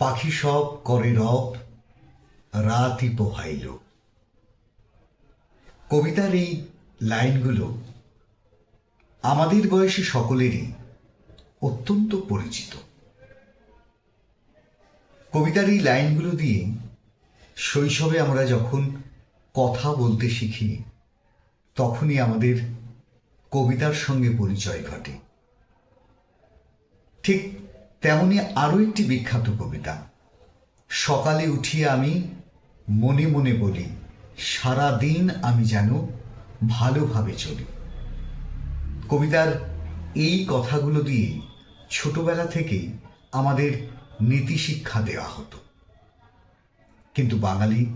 পাখি সব করে রব, রাতই পোহাইল কবিতার এই লাইনগুলো আমাদের বয়সী সকলেরই অত্যন্ত পরিচিত। কবিতার এই লাইনগুলো দিয়ে শৈশবে আমরা যখন কথা বলতে শিখি, তখনই আমাদের কবিতার সঙ্গে পরিচয় ঘটে। ঠিক তেমনি আরও একটি বিখ্যাত কবিতা। সকালে উঠিয়ে আমি মনে মনে বলি সারা দিন আমি যেন ভালোভাবে চলি। কবিতার এই কথাগুলো দিয়ে ছোটবেলা থেকেই আমাদের নীতি শিক্ষা দেওয়া হতো। কিন্তু বাঙালি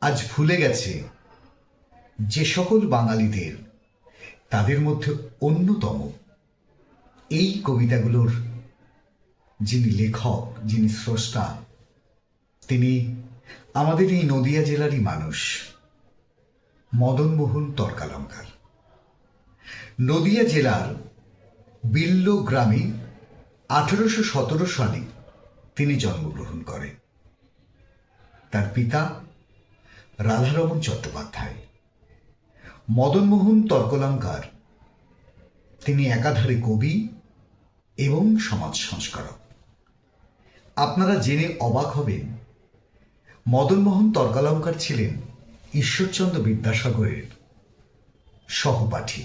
আজ ভুলে গেছে যে সকল বাঙালিদের তাদের মধ্যে অন্যতম এই কবিতাগুলোর যিনি লেখক, যিনি স্রষ্টা, তিনি আমাদের এই নদিয়া জেলারই মানুষ। মদনমোহন তর্কালঙ্কার। নদিয়া জেলার বিল্ল গ্রামে আঠেরোশো সতেরো সালে তিনি জন্মগ্রহণ করেন। তার পিতা রাধারমণ চট্টোপাধ্যায়। মদনমোহন তর্কলঙ্কার তিনি একাধারে কবি এবং সমাজ সংস্কারক। আপনারা জেনে অবাক হবেন। মদনমোহন তর্কালঙ্কার ছিলেন ঈশ্বরচন্দ্র বিদ্যাসাগরের সহপাঠী।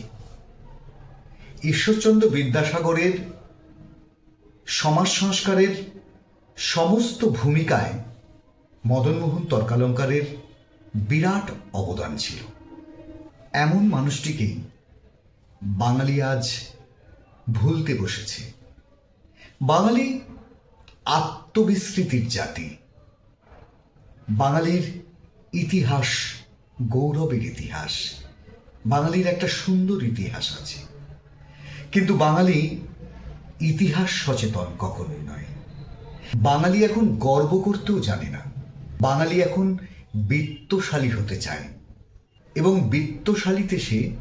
ঈশ্বরচন্দ্র বিদ্যাসাগরের সমাজ সংস্কারের সমস্ত ভূমিকায় মদনমোহন তর্কালঙ্কারের বিরাট অবদান ছিল। এমন মানুষটিকেই বাঙালি আজ ভুলতে বসেছে। বাঙালি আত্মবিস্মৃতির জাতি। বাঙালির ইতিহাস, গৌরবের ইতিহাস। বাঙালির একটা সুন্দর ইতিহাস আছে। কিন্তু বাঙালি ইতিহাস সচেতন কখনোই নয়। বাঙালি এখন গর্ব করতেও জানে না। বাঙালি এখন বিত্তশালী হতে চায় এবং বিত্তশালীতে সে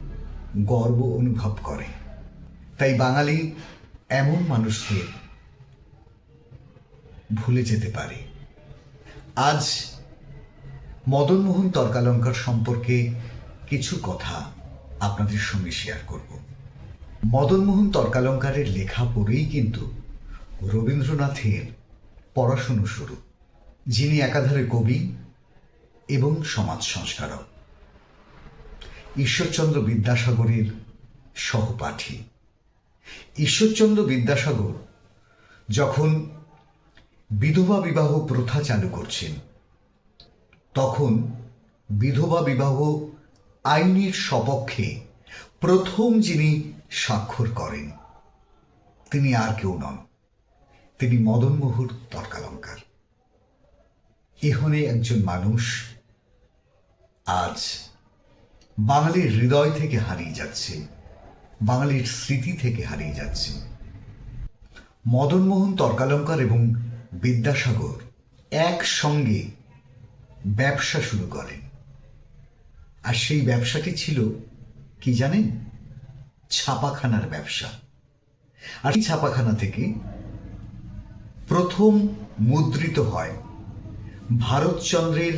গর্ব অনুভব করে। তাই বাঙালি এমন মানুষকে ভুলে যেতে পারে। আজ মদনমোহন তর্কালঙ্কার সম্পর্কে কিছু কথা আপনাদের সঙ্গে শেয়ার করব। মদনমোহন তর্কালঙ্কারের লেখা পড়েই কিন্তু রবীন্দ্রনাথের পড়াশুনো শুরু। যিনি একাধারে কবি এবং সমাজ সংস্কারক। ঈশ্বরচন্দ্র বিদ্যাসাগরের সহপাঠী। ঈশ্বরচন্দ্র বিদ্যাসাগর যখন বিধবা বিবাহ প্রথা চালু করছেন। তখন বিধবা বিবাহ আইনের সপক্ষে প্রথম যিনি স্বাক্ষর করেন, তিনি আর কেউ নন। তিনি মদনমোহর তর্কালঙ্কার। এহনে একজন মানুষ আজ বাঙালির হৃদয় থেকে হারিয়ে যাচ্ছে, বাঙালির স্মৃতি থেকে হারিয়ে যাচ্ছে। মদনমোহন তর্কালঙ্কার এবং বিদ্যাসাগর একসঙ্গে ব্যবসা শুরু করেন। আর সেই ব্যবসাটি ছিল, কি জানেন? ছাপাখানার ব্যবসা। আর এই ছাপাখানা থেকে প্রথম মুদ্রিত হয় ভারতচন্দ্রের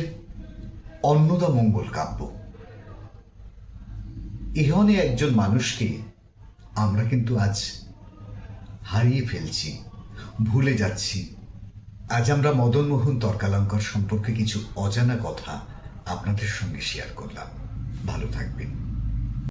অন্নদা মঙ্গল কাব্য। এহনে একজন মানুষকে আমরা কিন্তু আজ হারিয়ে ফেলছি, ভুলে যাচ্ছি। আজ আমরা মদনমোহন তর্কালঙ্কর সম্পর্কে কিছু অজানা কথা আপনাদের সঙ্গে শেয়ার করলাম। ভালো থাকবেন।